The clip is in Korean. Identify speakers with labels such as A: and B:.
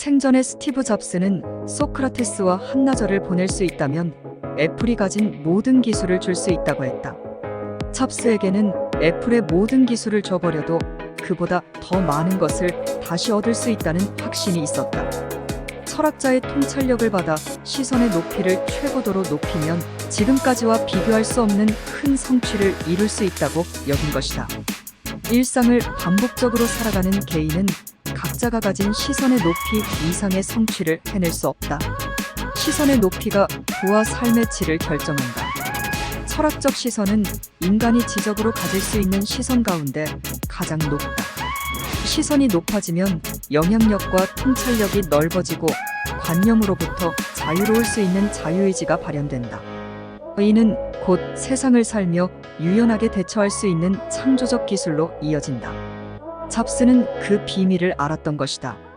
A: 생전에 스티브 잡스는 소크라테스와 한나절을 보낼 수 있다면 애플이 가진 모든 기술을 줄 수 있다고 했다. 잡스에게는 애플의 모든 기술을 줘버려도 그보다 더 많은 것을 다시 얻을 수 있다는 확신이 있었다. 철학자의 통찰력을 받아 시선의 높이를 최고도로 높이면 지금까지와 비교할 수 없는 큰 성취를 이룰 수 있다고 여긴 것이다. 일상을 반복적으로 살아가는 개인은 각자가 가진 시선의 높이 이상의 성취를 해낼 수 없다. 시선의 높이가 부와 삶의 질을 결정한다. 철학적 시선은 인간이 지적으로 가질 수 있는 시선 가운데 가장 높다. 시선이 높아지면 영향력과 통찰력이 넓어지고 관념으로부터 자유로울 수 있는 자유의지가 발현된다. 이는 곧 세상을 살며 유연하게 대처할 수 있는 창조적 기술로 이어진다. 잡스는 그 비밀을 알았던 것이다.